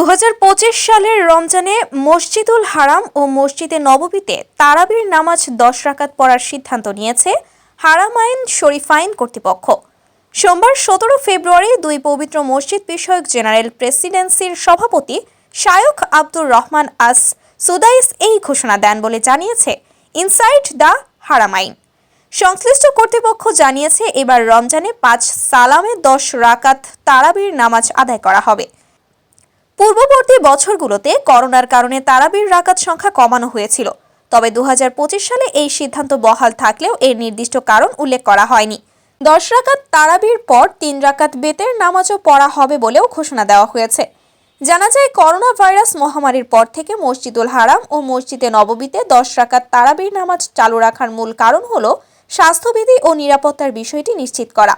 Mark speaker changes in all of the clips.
Speaker 1: দু হাজার পঁচিশ সালের রমজানে মসজিদুল হারাম ও মসজিদে নববীতে তারাবির নামাজ দশ রাকাত পড়ার সিদ্ধান্ত নিয়েছে হারামাইন শরীফাইন কর্তৃপক্ষ। সোমবার সতেরো ফেব্রুয়ারি দুই পবিত্র মসজিদ বিষয়ক জেনারেল প্রেসিডেন্সির সভাপতি Sheikh Abdur Rahman As Sudais এই ঘোষণা দেন বলে জানিয়েছে, ইনসাইড দ্য হারামাইন সংশ্লিষ্ট কর্তৃপক্ষ জানিয়েছে, এবার রমজানে পাঁচ সালামে দশ রাকাত তারাবির নামাজ আদায় করা হবে। পূর্ববর্তী বছরগুলোতে করোনার কারণে তারাবির রাকাত সংখ্যা কমানো হয়েছিল। তবে দু হাজার পঁচিশ সালে এই সিদ্ধান্ত বহাল থাকলেও এর নির্দিষ্ট কারণ উল্লেখ করা হয়নি। দশ রাকাত তারাবির পর তিন রাকাত বেতের নামাজও পড়া হবে বলেও ঘোষণা দেওয়া হয়েছে। জানা যায়, করোনা ভাইরাস মহামারীর পর থেকে মসজিদুল হারাম ও মসজিদে নববীতে দশ রাকাত তারাবির নামাজ চালু রাখার মূল কারণ হল স্বাস্থ্যবিধি ও নিরাপত্তার বিষয়টি নিশ্চিত করা।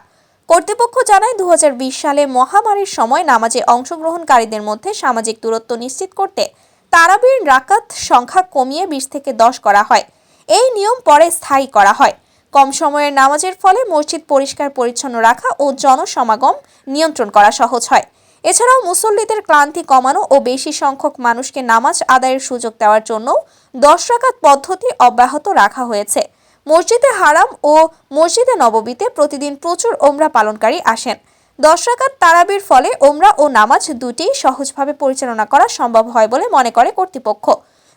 Speaker 1: কর্তৃপক্ষ জানায় দু হাজার বিশ সালে মহামারীর সময় নামাজে অংশগ্রহণকারীদের মধ্যে সামাজিক দূরত্ব নিশ্চিত করতে তারাবির রাকাত সংখ্যা কমিয়ে বিশ থেকে দশ করা হয়। এই নিয়ম পরে স্থায়ী করা হয়। কম সময়ের নামাজের ফলে মসজিদ পরিষ্কার পরিচ্ছন্ন রাখা ও জনসমাগম নিয়ন্ত্রণ করা সহজ হয়। এছাড়াও মুসল্লিদের ক্লান্তি কমানো ও বেশি সংখ্যক মানুষকে নামাজ আদায়ের সুযোগ দেওয়ার জন্য দশ রাকাত পদ্ধতি অব্যাহত রাখা হয়েছে। মসজিদে হারাম ও মসজিদে নববীতে প্রতিদিন প্রচুর ওমরা পালনকারী আসেন। দশ রাকাত তারাবির ফলে ওমরা ও নামাজ দুটি সহজভাবে পরিচালনা করা সম্ভব হয় বলে মনে করে কর্তৃপক্ষ।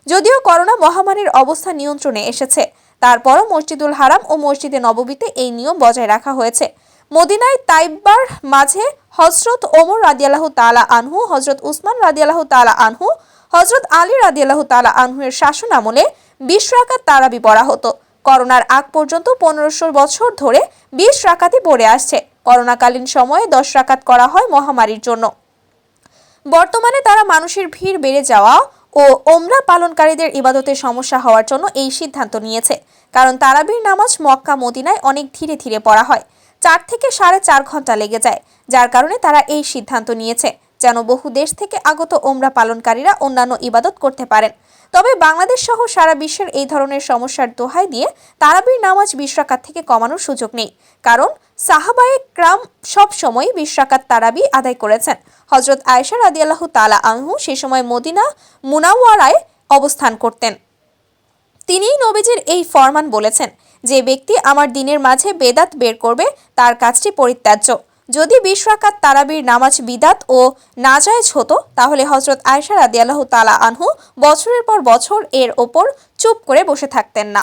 Speaker 1: যদিও করোনা মহামারীর অবস্থা নিয়ন্ত্রণে এসেছে, তারপরও মসজিদুল হারাম ও মসজিদে নববীতে এই নিয়ম বজায় রাখা হয়েছে। মদিনায় তাইব্বার মাঝে হজরত ওমর রাদিয়াল্লাহ তালা আনহু হজরত উসমান রাদিয়াল্লাহ তালা আনহু হজরত আলী রাদিয়াল্লাহ তালা আনহুয়ের শাসন আমলে বিশ রাকাত তারাবি পড়া হতো। করোনার আগ পর্যন্ত পনেরোশো বছর ধরে বিশ রাকাতই পড়ে আসছে। করোনাকালীন সময়ে দশ রাকাত করা হয় মহামারীর জন্য। বর্তমানে তারা মানুষের ভিড় বেড়ে যাওয়া ও ওমরা পালনকারীদের ইবাদতে সমস্যা হওয়ার জন্য এই সিদ্ধান্ত নিয়েছে। কারণ তারাবির নামাজ মক্কা, মদিনায় অনেক ধীরে ধীরে পড়া হয়। চার থেকে সাড়ে চার ঘণ্টা লেগে যায়, যার কারণে তারা এই সিদ্ধান্ত নিয়েছে। যেন বহু দেশ থেকে আগত ওমরা পালনকারীরা অন্যান্য ইবাদত করতে পারেন। তবে বাংলাদেশ সহ সারা বিশ্বের এই ধরনের সমস্যার দোহাই দিয়ে তারাবির নামাজ বিশ রাকাত থেকে কমানোর সুযোগ নেই। কারণ সাহাবায়ে ক্রাম সব সময় বিশ রাকাত তারাবি আদায় করেছেন। হজরত আয়েশা রাদিয়াল্লাহ তালা আনহু সে সময় মদিনা মুনাওয়ারায় অবস্থান করতেন। তিনিই নবীজির এই ফরমান বলেছেন, যে ব্যক্তি আমার দিনের মাঝে বেদাত বের করবে, তার কাজটি পরিত্যাজ্য। যদি বিশ্বাকাত তারাবির নামাজ বিদাত ও নাজায়জ হতো, তাহলে হজরত আয়সা রাদিয়াল্লাহ তালা আনহু বছরের পর বছর এর ওপর চুপ করে বসে থাকতেন না।